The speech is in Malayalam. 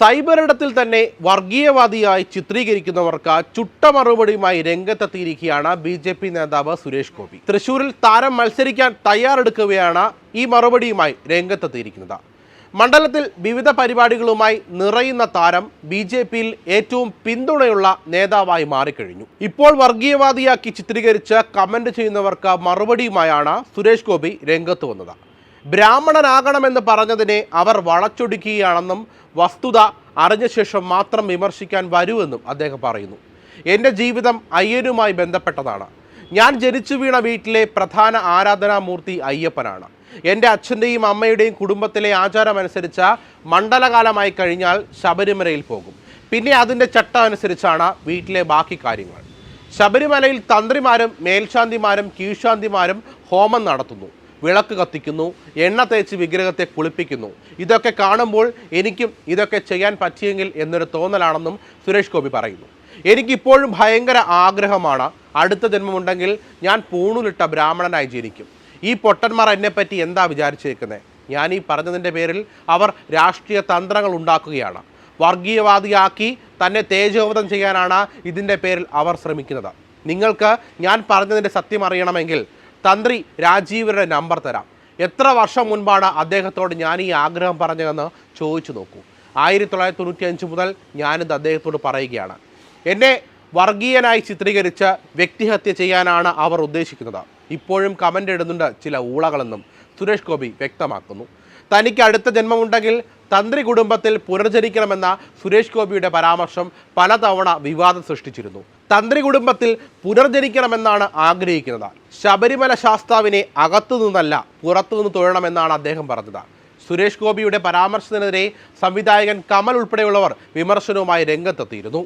സൈബറിടത്തിൽ തന്നെ വർഗീയവാദിയായി ചിത്രീകരിക്കുന്നവർക്ക് ചുട്ട മറുപടിയുമായി രംഗത്തെത്തിയിരിക്കുകയാണ് ബി ജെ പി നേതാവ് സുരേഷ് ഗോപി. തൃശൂരിൽ താരം മത്സരിക്കാൻ തയ്യാറെടുക്കുകയാണ് ഈ മറുപടിയുമായി രംഗത്തെത്തിയിരിക്കുന്നത്. മണ്ഡലത്തിൽ വിവിധ പരിപാടികളുമായി നിറയുന്ന താരം ബി ജെ പിയിൽ ഏറ്റവും പിന്തുണയുള്ള നേതാവായി മാറിക്കഴിഞ്ഞു. ഇപ്പോൾ വർഗീയവാദിയാക്കി ചിത്രീകരിച്ച് കമന്റ് ചെയ്യുന്നവർക്ക് മറുപടിയുമായാണ് സുരേഷ് ഗോപി രംഗത്ത് വന്നത്. ബ്രാഹ്മണനാകണമെന്ന് പറഞ്ഞതിനെ അവർ വളച്ചൊടുക്കുകയാണെന്നും വസ്തുത അറിഞ്ഞ ശേഷം മാത്രം വിമർശിക്കാൻ വരുമെന്നും അദ്ദേഹം പറയുന്നു. എന്റെ ജീവിതം അയ്യനുമായി ബന്ധപ്പെട്ടതാണ്. ഞാൻ ജനിച്ചു വീണ വീട്ടിലെ പ്രധാന ആരാധനാമൂർത്തി അയ്യപ്പനാണ്. എന്റെ അച്ഛന്റെയും അമ്മയുടെയും കുടുംബത്തിലെ ആചാരമനുസരിച്ച മണ്ഡലകാലമായി കഴിഞ്ഞാൽ ശബരിമലയിൽ പോകും. പിന്നെ അതിന്റെ ചട്ടം അനുസരിച്ചാണ് വീട്ടിലെ ബാക്കി കാര്യങ്ങൾ. ശബരിമലയിൽ തന്ത്രിമാരും മേൽശാന്തിമാരും കീഴ്ശാന്തിമാരും ഹോമം നടത്തുന്നു. വിളക്ക് കത്തിക്കുന്നു എണ്ണ തേച്ച് വിഗ്രഹത്തെ കുളിപ്പിക്കുന്നു. ഇതൊക്കെ കാണുമ്പോൾ എനിക്കും ഇതൊക്കെ ചെയ്യാൻ പറ്റിയെങ്കിൽ എന്നൊരു തോന്നലാണെന്നും സുരേഷ് ഗോപി പറയുന്നു. എനിക്കിപ്പോഴും ഭയങ്കര ആഗ്രഹമാണ്. അടുത്ത ജന്മമുണ്ടെങ്കിൽ ഞാൻ പൂണുലിട്ട ബ്രാഹ്മണനായി ജനിക്കും ഈ പൊട്ടന്മാർ എന്നെപ്പറ്റി എന്താ വിചാരിച്ചേക്കുന്നത് ഞാൻ ഈ പറഞ്ഞതിന്റെ പേരിൽ അവർ രാഷ്ട്രീയ തന്ത്രങ്ങൾ ഉണ്ടാക്കുകയാണ്. വർഗീയവാദിയാക്കി തന്നെ തേജോവധം ചെയ്യാനാണ് ഇതിന്റെ പേരിൽ അവർ ശ്രമിക്കുന്നത്. നിങ്ങൾക്ക് ഞാൻ പറഞ്ഞതിന്റെ സത്യം അറിയണമെങ്കിൽ തന്ത്രി രാജീവരുടെ നമ്പർ തരാം. എത്ര വർഷം മുൻപാണ് അദ്ദേഹത്തോട് ഞാൻ ഈ ആഗ്രഹം പറഞ്ഞതെന്ന് ചോദിച്ചു നോക്കൂ. ആയിരത്തി തൊള്ളായിരത്തി തൊണ്ണൂറ്റി അഞ്ച് മുതൽ ഞാനിത് അദ്ദേഹത്തോട് പറയുകയാണ്. എന്നെ വർഗീയനായി ചിത്രീകരിച്ച് വ്യക്തിഹത്യ ചെയ്യാനാണ് അവർ ഉദ്ദേശിക്കുന്നത്. ഇപ്പോഴും കമന്റ് ഇടുന്നുണ്ട് ചില ഊളകളെന്നും സുരേഷ് ഗോപി വ്യക്തമാക്കുന്നു. തനിക്ക് അടുത്ത ജന്മമുണ്ടെങ്കിൽ തന്ത്രി കുടുംബത്തിൽ പുനർജനിക്കണമെന്ന സുരേഷ് ഗോപിയുടെ പരാമർശം പലതവണ വിവാദം സൃഷ്ടിച്ചിരുന്നു. തന്ത്രി കുടുംബത്തിൽ പുനർജനിക്കണമെന്നാണ് ആഗ്രഹിക്കുന്നത്. ശബരിമല ശാസ്താവിനെ അകത്തു നിന്നല്ല പുറത്തു നിന്ന് തൊഴണമെന്നാണ് അദ്ദേഹം പറഞ്ഞത്. സുരേഷ് ഗോപിയുടെ പരാമർശത്തിനെതിരെ സംവിധായകൻ കമൽ ഉൾപ്പെടെയുള്ളവർ വിമർശനവുമായി രംഗത്തെത്തിയിരുന്നു.